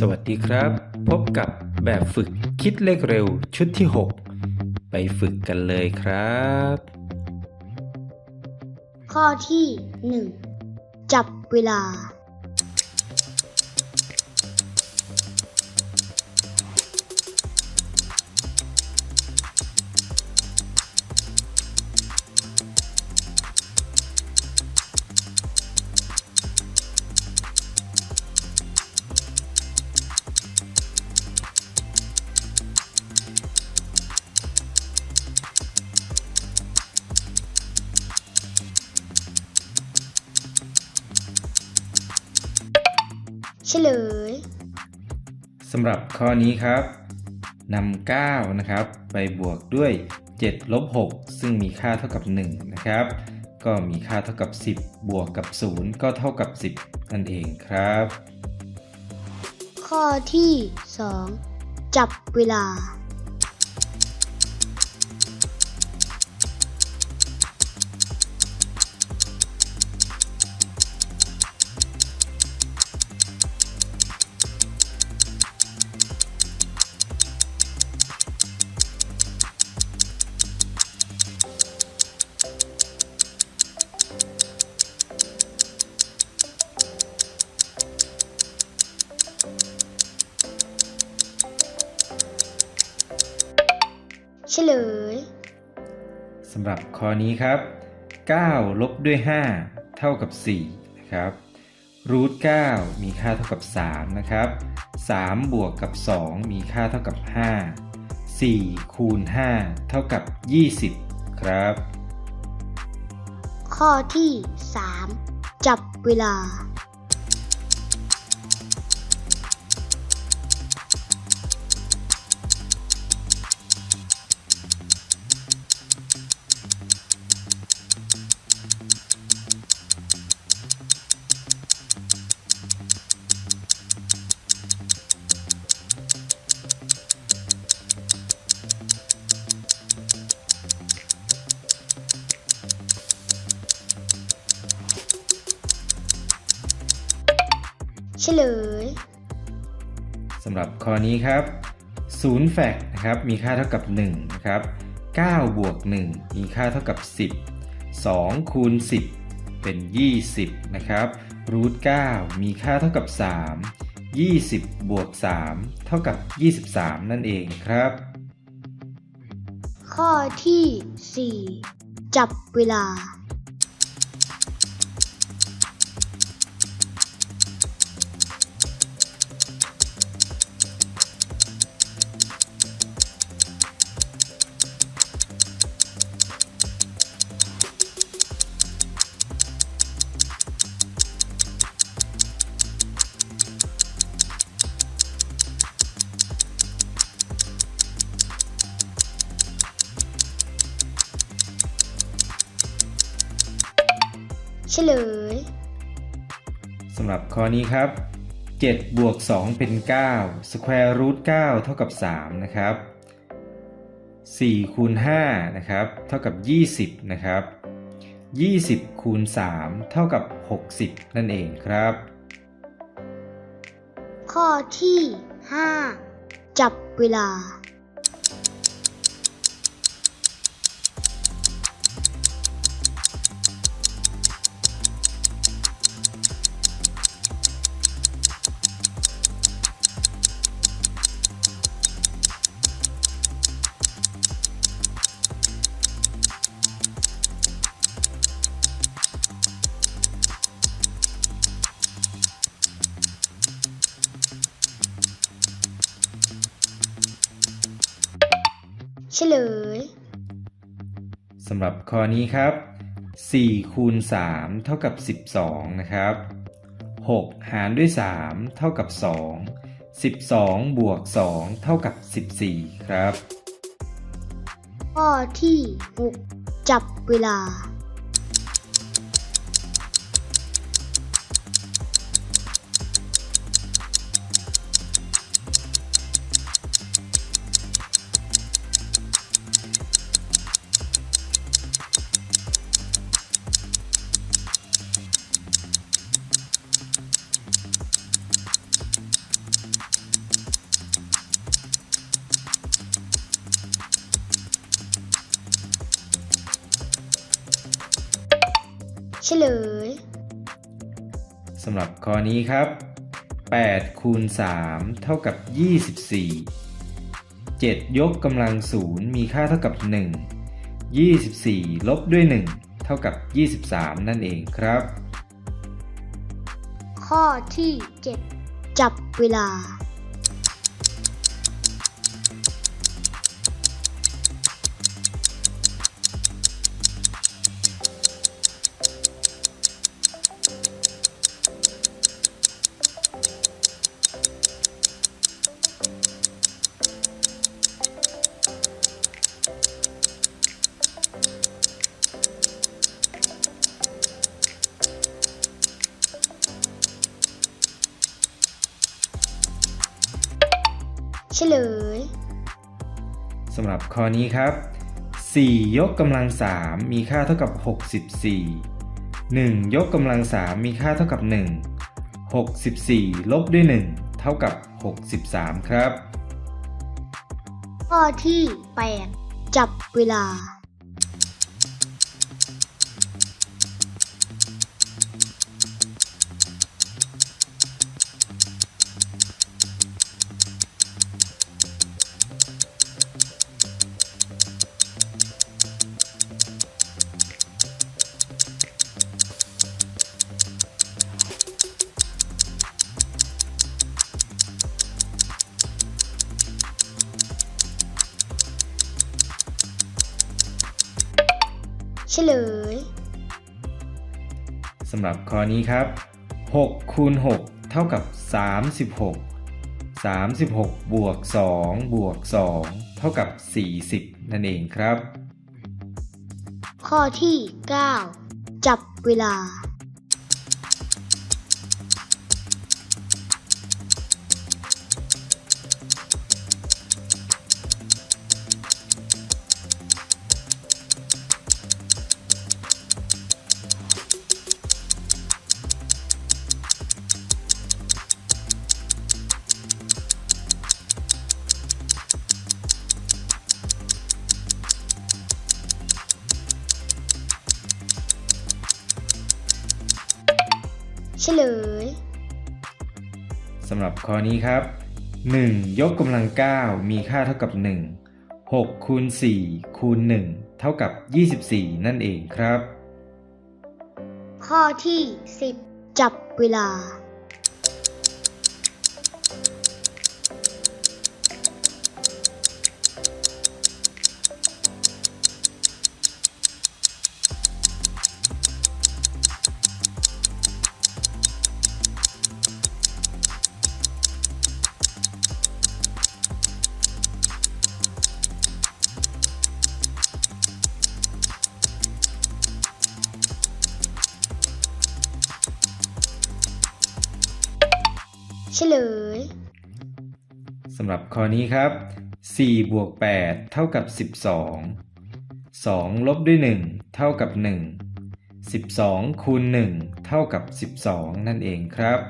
สวัสดีครับ พบกับแบบฝึกคิดเลขเร็วชุดที่ 6 ไปฝึกกันเลยครับ ข้อที่ 1 จับเวลา ฉลยสำหรับข้อนี้ครับนำ9นะครับ ไปบวกด้วย7ลบ6ซึ่งมีค่าเท่ากับ 1 นะครับ ก็มีค่าเท่ากับ 10 บวกกับ 0 ก็เท่ากับ 10 นั่นเองครับ ข้อที่ 2 จับเวลา เฉลยสำหรับข้อนี้ครับ 9 ลบด้วย 5 เท่ากับ4นะครับรูท9มีค่าเท่ากับ 3 นะครับ 3 บวกกับ 2 มีค่าเท่ากับ 5 4 คูณ 5 เท่ากับ 20 ครับ ข้อที่ 3 จับเวลา เฉลยสำหรับข้อนี้ครับ0แฟกนะครับมีค่าเท่ากับ1นะครับ9บวก1มีค่าเท่ากับ 10 2คูณ10 เป็น 20นะครับรูท9มีค่าเท่ากับ 3 20 บวก 3 เท่ากับ 23 นั่นเองครับ ข้อที่ 4 จับเวลา เฉลยสำหรับข้อนี้ครับ 7 บวก 2 เป็น 9 square root 9 เท่ากับ 3 นะครับ 4 คูณ 5 นะครับ เท่ากับ 20 นะครับ 20 คูณ 3 เท่ากับ 60 นั่นเองครับ ข้อที่ 5 จับเวลา ลยสำหรับข้อนี้ครับ4คูณ3เท่ากับ 12 นะครับ 6 หารด้วย 3 เท่ากับ 2 12 บวก 2 เท่ากับ 14 ครับ ข้อที่ 6 จับเวลา เฉลยสำหรับข้อนี้ครับ8คูณ3เท่ากับ 24 7 ยกกำลังศูนย์มีค่าเท่ากับ 1 24 ลบด้วย 1 เท่ากับ 23 นั่นเองครับ ข้อที่ 7 จับเวลา เฉลยสำหรับข้อนี้ครับ 4 ยกกำลัง 3 มีค่าเท่ากับ 64 1 ยกกำลัง 3 มีค่าเท่ากับ 1 64 ลบด้วย 1 เท่ากับ 63 ครับ ข้อที่ 8 จับเวลา เฉลยสำหรับข้อนี้ครับ6คูณ6เท่ากับ 36 36 บวก 2 บวก 2 เท่ากับ 40 นั่นเองครับ ข้อที่ 9 จับเวลา เฉลยสำหรับข้อนี้ครับ 1 ยกกำลัง 9 มีค่าเท่ากับ 1 6คูณ4คูณ1เท่ากับ 24 นั่นเองครับ ข้อที่ 10 จับเวลา เฉลยสำหรับข้อนี้ครับ 4 บวก 8 เท่ากับ 12 2 ลบด้วย 1 เท่ากับ 1 12 คูณ 1 เท่ากับ 12 นั่นเองครับ